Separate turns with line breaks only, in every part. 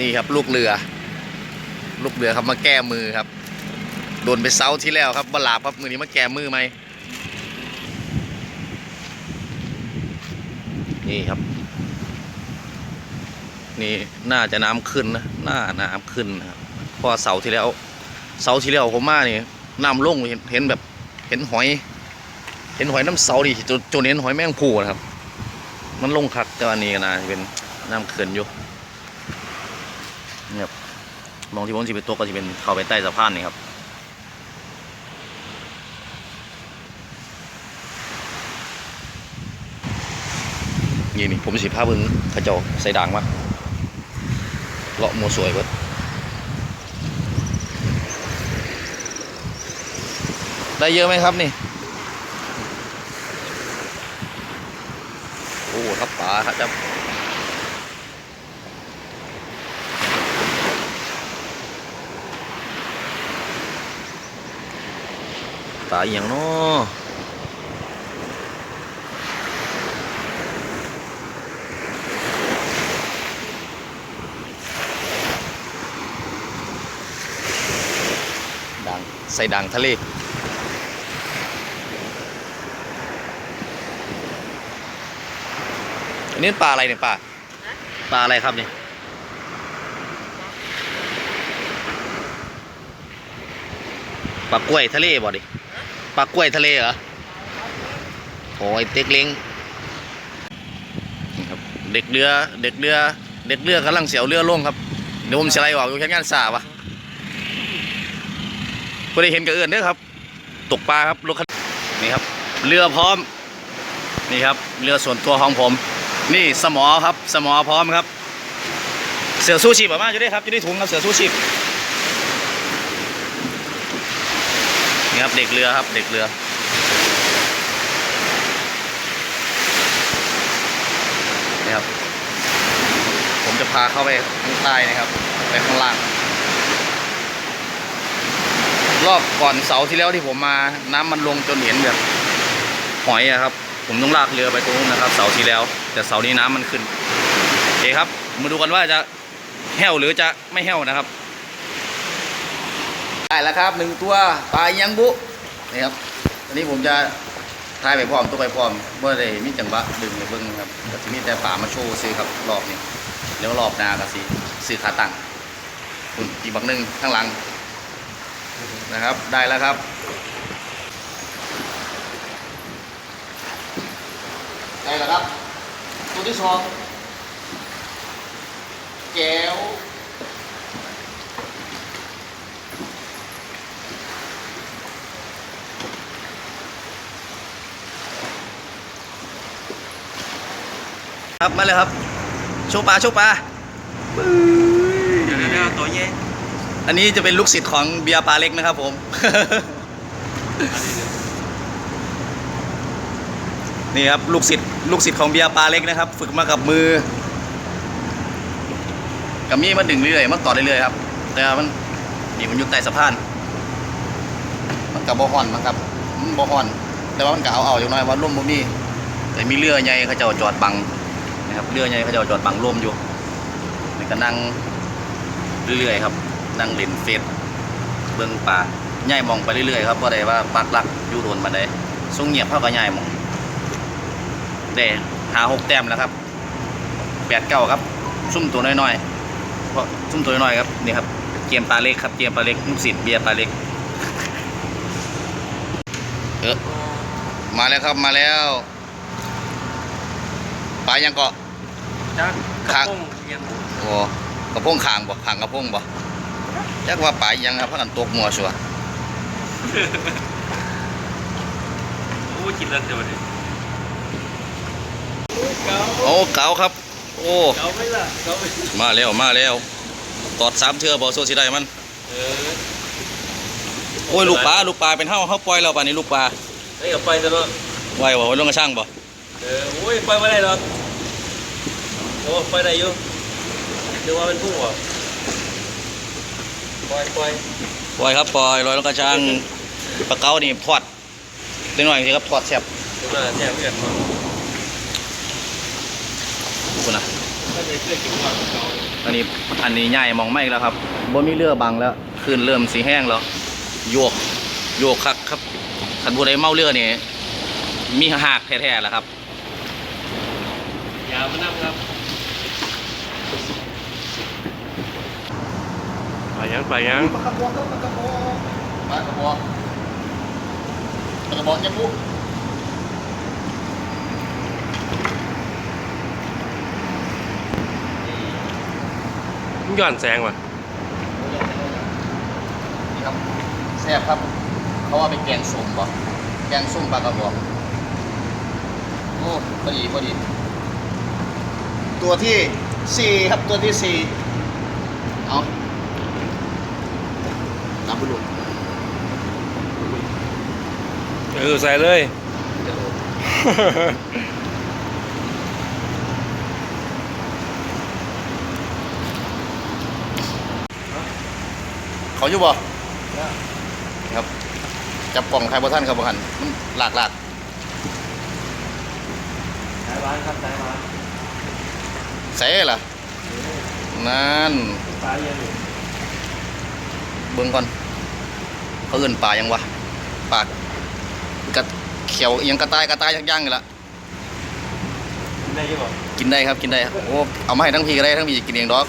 นี่ครับลูกเรือ ลูกเรือครับมาแก้มือครับ โดนไปเซาที่แล้วครับบลาบครับมือนี้มาแก้มือไหมนี่ครับ นี่น่าจะน้ำขึ้นนะน่าน้ำขึ้นนะครับพราะว่าเสาที่แล้ว เสาที่แล้วผมมานี่น้ำลงเห็นเห็นแบบเห็นหอย เห็นหอยน้ำเสาดิจนจนเห็นหอยแมงภูนะครับ มันลงคักแต่วันนี้ก็นะเป็นน้ำเขื่อนอยู่ เนี่ยครับมองที่ผมจะเป็นตัวก็จะเป็นเข้าไปใต้สะพานนี่ครับนี่นี่ผมสิพาเบิ่งขจ้าใส่ด่างมาเลาะมัวสวยเบิดได้เยอะไหมครับนี่ โอ้ครับป๋าครับ จะป๋าอหย่างเนาะดังใส่ดังทะเลอันนี้ปลาอะไรเนี่ยปลาปลาอะไรครับนี่ปลากล้วยทะเลบ่ดิ ปลากล้วยทะเลเหรอโอ้ยเต็กเล้งนี่ครับเด็กเรือเด็กเรือเด็กเรือกำลังเสียวเรือลงครับเดี๋ยวผมจะไล่ออกอยู่แค่งานสาบะพอได้เห็นกับเอื่นเด้อครับ ตกปลาครับรถคันนี่ครับ เรือพร้อม นี่ครับ เรือส่วนตัวของผม นี่สมอครับ สมอพร้อมครับ เสือสู้ชีพออกมาจะได้ครับจะได้ถุงครับเสือสู้ชีพ ครับเด็กเรือครับเด็กเรือ นี่ครับ ผมจะพาเข้าไปข้างใต้นะครับ ไปข้างล่าง รอบก่อนเสาที่แล้วที่ผมมาน้ำมันลงจนเห็นแบบหอยอะครับ ผมต้องลากเรือไปตรงนู้นนะครับ เสาที่แล้ว แต่เสานี้น้ำมันขึ้นโอเคครับ มาดูกันว่าจะแห้วหรือจะไม่แห้วนะครับ ได้แล้วครับหนึ่งตัวปลายังบุนี่ครับอันนี้ผมจะทายไปพร้อมตัวไปพร้อมเมื่อได้มีจังหวะดึงไปเบิ้งครับก็จะมีแต่ป่ามาโชว์ซื้อครับรอบนี้แล้วรอบนาก็สิซื้อขาตั้งคุณอีกบักหนึ่งข้างหลังนะครับ ได้แล้วครับได้แล้วครับ ตัวที่สองแก้ว ครับมาเลยครับโชว์ปลาโชว์ปลา
เดี๋ยวเดี๋ยวตัวเย่
อันนี้จะเป็นลูกศิษย์ของเบียร์ปลาเล็กนะครับผม นี่ครับลูกศิษย์ลูกศิษย์ของเบียร์ปลาเล็กนะครับ ฝึกมากับมือ กับมีดมันดึงเรื่อยๆมันต่อเรื่อยๆครับ แต่ว่ามันนี่มันอยู่ใต้สะพาน มันกับบ่ฮอนมันครับมันบ่ฮอน แต่ว่ามันก็เอาเอาอย่างน้อยว่าร่มบ่มีแต่มีเรือใหญ่เขาเจะจอดบัง นะครับเรือใหญ่เขาจะจอดบังร่มอยู่นี่ก็นั่งเรื่อยๆครับนั่งเล่นเฟซเบิ่งป่าใหญ่มองไปเรื่อยๆครับว่าได้ว่าปักหลักอยู่โดนมาได้ส่งเงียบเท่ากับใหญ่มองได้หาหกแต้มแล้วครับแปดเก้าครับซุ่มตัวน้อยๆเพราะซุ่มตัวน้อยๆครับนี่ครับเกมปลาเล็กครับเกมปลาเล็กลูกศิษย์เบียร์ปลาเล็กเออมาแล้วครับมาแล้วปลายังเกาะ
จ้า
ครับ
กระโปงเย็น
โอ้กระพงคางบ่คางกระพงบ่จักว่าปลายังครับพากันตกมัวชัว
โอ้กินแล้วเดี๋ยวนี้เกา
โอ้เก๋าครับ โอ้
เกาไม่ล่ะเกาไม่
มาแล้วมาแล้วตอดสามเทือบ่โซสิได้มัน
เออ
โอ้ยลูกปลาลูกปลาเป็นเฮาเฮาปล่อยแล้วป่านนี้ลูกปลา
ไอ้กับไปจะเนาะ
ไหวบ่ไว้ลงกระช่างบ่
เออโอ้ยไปไม่ได้หรอก โอ้ไปได้อยู่เดี๋ยวว่าเป็นผู้อะปล่อยปล่อย
ปล่อยครับปล่อยลอยลงกระช่างปลาเก๋านี่ทอดเล็กน้อยสิครับทอดแซ่บ
เดี๋ยวมาแจ้งเพื่อนมา
คุณนะ
ไปได้เสื้อเกี่ยวกับเขา
อันนี้อันนี้ใหญ่มองไม่แล้วครับบ่มีเรือบังแล้วคลื่นเริ่มสีแห้งแล้วโยกโยกคักครับคันผู้ใดเมาเรือนี่มีหากแท้ๆแล้วครับ
ยาวมานั่งครับ ไปยังไปยัง
ปลากระบอกครับปลากระบอกปลากระบอกปลากระบอกยังบุ
ย้อนแสงว่ะ
นี่ครับแซ่บครับ เขาว่าเป็นแกงส้มป่ะแกงส้มปลากระบอกโอ้พอดีพอดี ตัวที่สี่ครับตัวที่สี่เอานั บบุรุษ
เออใส่เลย
เขาอยู่บ่ครับ จับกล่องใครบ่ท่านครับบ่หันมันหลากหลาก
สายร้านครับสายร้าน
ใส่ล่ะนั่น
สายยัง
เบิ่งก่อน เขาเอื่นป่ายังวะปากกระเขียวอิหยังกระต่ายกระต่ายย่างๆนี่ละ
ได้ยังบ่
กินได้ครับกินได้ครับโอ้เอามาให้ทั้งพี่ก็ได้ทั้งพี่กินเองดอก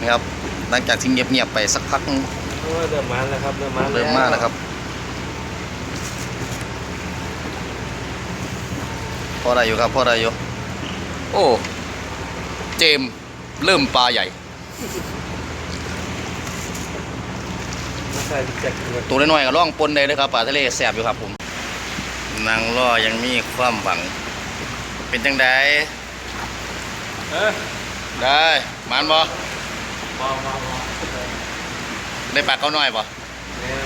นี่ครับหลังจากที่เงียบๆไปสักพักนึง
โอ้เริ่มมาแล้วครับเริ่มมา
เริ่มมากแล้วครับพอได้อยู่ครับพอได้อยู่โอ้เจมส์เริ่มปลาใหญ่
มา ใส่แจ็คเลย
ตัวน้อยๆก็ล่องปนได้เลยครับปลาทะเลแสบอยู่ครับผมนางล่อยังมีความหวัง เป็นจังได
เออ
ได้หมานบ่
มองมองมอง
ได้ปลาเขาน้อยบ่
เนี่ย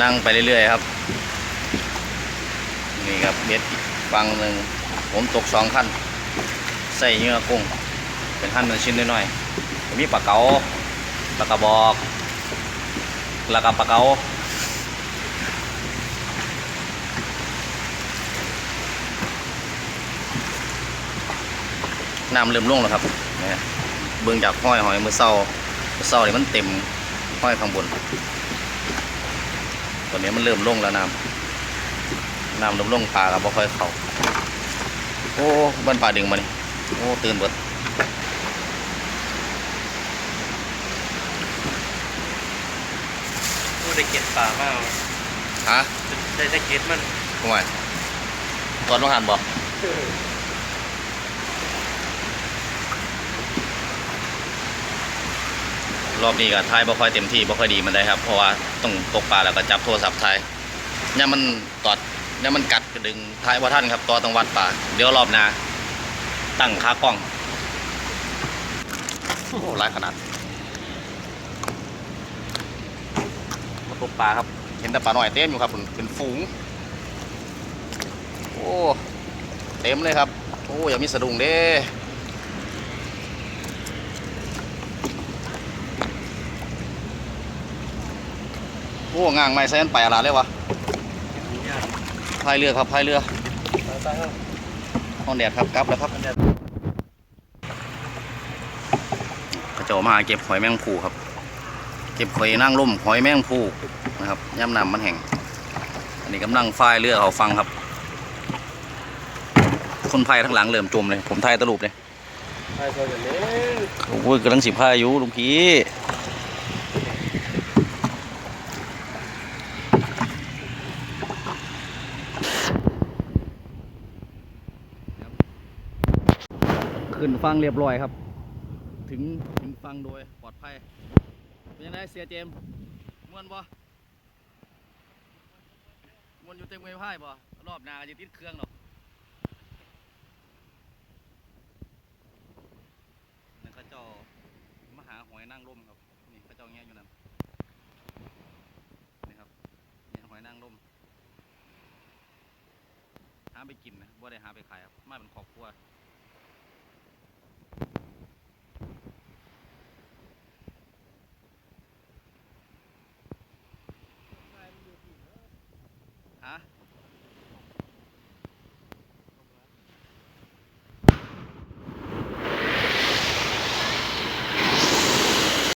นั่งไปเรื่อยๆครับ นี่ครับเบ็ดอีกฟังหนึ่งผมตกสองขั้น ใส่เนื้อกุ้งเป็นขั้นเป็นชิ้นน้อยๆ มีปลาเก๋าปลากระบอกแล้วก็ปลาเก๋าน้ำเริ่มลงแล้วครับเนี่ยเบื้องจากห้อยหอยมือเศร้ามือเศร้านี่มันเต็มห้อยข้างบน ตอนนี้มันเริ่มลงแล้วน้ำน้ำเริ่มลงปลากับบ่ค่อยเข้าโอ้บ้านป่าดึงมานี่โอ้ตื่นเบิด
โอ้ได้เก็บป่ามาก
ฮะ
ได้ได้เก็บมัน
ทำไมตอนต้องหันบ่รอบนี้ก็ทายบ่ค่อยเต็มที่บ่ค่อยดีมันได้ครับ เพราะว่าต้องตกปลาแล้วก็จับโทรศัพท์ทายเนี่ยมันตอดเนี่ยมันกัดกระดึงทายว่าท่านครับต่อต้องวัดปลาเดี๋ยวรอบหน้าตั้งค่ากล้องโอ้ร้ายขนาด มา ตกปลาครับ เห็นแต่ปลาหน่อยเต็มอยู่ครับเป็นฝูง โอ้ เต็มเลยครับ โอ้อย่ามีสะดุ้งเด้โอ้ง่างไม่ใส่อันไปอะไรเลยวะพายเรือครับพายเรือห้องแดดครับกลับแล้วครับกระโจมาหาเก็บหอยแมงภูครับ ก็บหอยนั่งร่มหอยแมงภูนะครับย่ำน้ำมันแห้งอันนี้กำลังฝ้ายเรือเขาฟังครับ คนพายทั้งหลังเริ่มจมเลย ผมทายตะลุปเลย
ใช่เขาย่างนี้
โอ้ยกำลังสิบพายอยู่ลุงพี่ขึ้นฟังเรียบร้อยครับ ถึงถึงฟังโดยปลอดภัย เป็นยังไงเสียเจมมวนบ่มวนอยู่เต็มเวพายบ่รอบหน้าจะติดเครื่องหรอกนั่นเขาเจ้ามหาหอยนางร่มครับนี่เขาเจ้าแง่อยู่นั่นนี่ครับเนี่ยหอยนางร่มหาไปกินนะบ่ได้หาไปขายครับมาเป็นครอบครัว